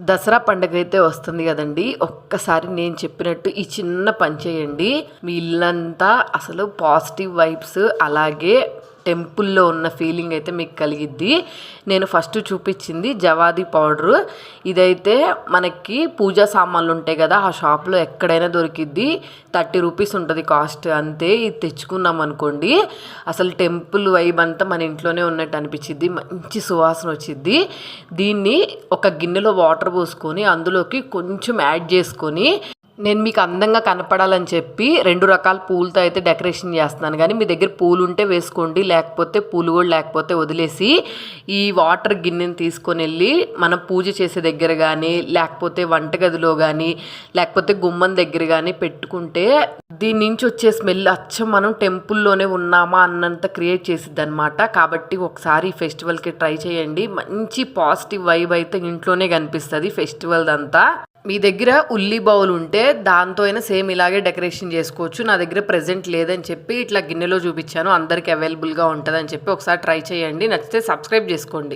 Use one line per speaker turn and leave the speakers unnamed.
దసరా పండుగ అయితే వస్తుంది కదండి. ఒక్కసారి నేను చెప్పినట్టు ఈ చిన్న పని చేయండి. మీ ఇల్లంతా అసలు పాజిటివ్ వైబ్స్ అలాగే టెంపుల్లో ఉన్న ఫీలింగ్ అయితే మీకు కలిగిద్ది. నేను ఫస్ట్ చూపించింది జవాది పౌడరు. ఇదైతే మనకి పూజా సామాన్లు ఉంటాయి కదా ఆ షాప్లో ఎక్కడైనా దొరికిద్ది. థర్టీ రూపీస్ ఉంటుంది కాస్ట్ అంతే ఇది తెచ్చుకున్నాం అనుకోండి. అసలు టెంపుల్ వైబ్ అంతా మన ఇంట్లోనే ఉన్నట్టు అనిపించింది మంచి సువాసన వచ్చిద్ది. దీన్ని ఒక గిన్నెలో వాటర్ పోసుకొని అందులోకి కొంచెం యాడ్ చేసుకొని నేను మీకు అందంగా కనపడాలని చెప్పి రెండు రకాల పూలతో అయితే డెకరేషన్ చేస్తున్నాను. కానీ మీ దగ్గర పూలు ఉంటే వేసుకోండి లేకపోతే పూలు కూడా లేకపోతే వదిలేసి ఈ వాటర్ గిన్నెని తీసుకొని వెళ్ళి మనం పూజ చేసే దగ్గర కానీ లేకపోతే వంటగదిలో కానీ లేకపోతే గుమ్మం దగ్గర కానీ పెట్టుకుంటే దీని నుంచి వచ్చే స్మెల్ అచ్చం మనం టెంపుల్లోనే ఉన్నామా అన్నంత క్రియేట్ చేసిద్ది అనమాట కాబట్టి ఒకసారి ఈ ఫెస్టివల్కి ట్రై చేయండి. మంచి పాజిటివ్ వైబ్ అయితే ఇంట్లోనే కనిపిస్తుంది ఫెస్టివల్ అంతా మీ దగ్గర ఉల్లి బౌల్ ఉంటే దాంతో అయినా సేమ్ ఇలాగే డెకరేషన్ చేసుకోవచ్చు. నా దగ్గర ప్రెజెంట్ లేదని చెప్పి ఇట్లా గిన్నెలో చూపించాను. అందరికి అవైలబుల్గా ఉంటుందని చెప్పి ఒకసారి ట్రై చేయండి. నచ్చితే సబ్స్క్రైబ్ చేసుకోండి.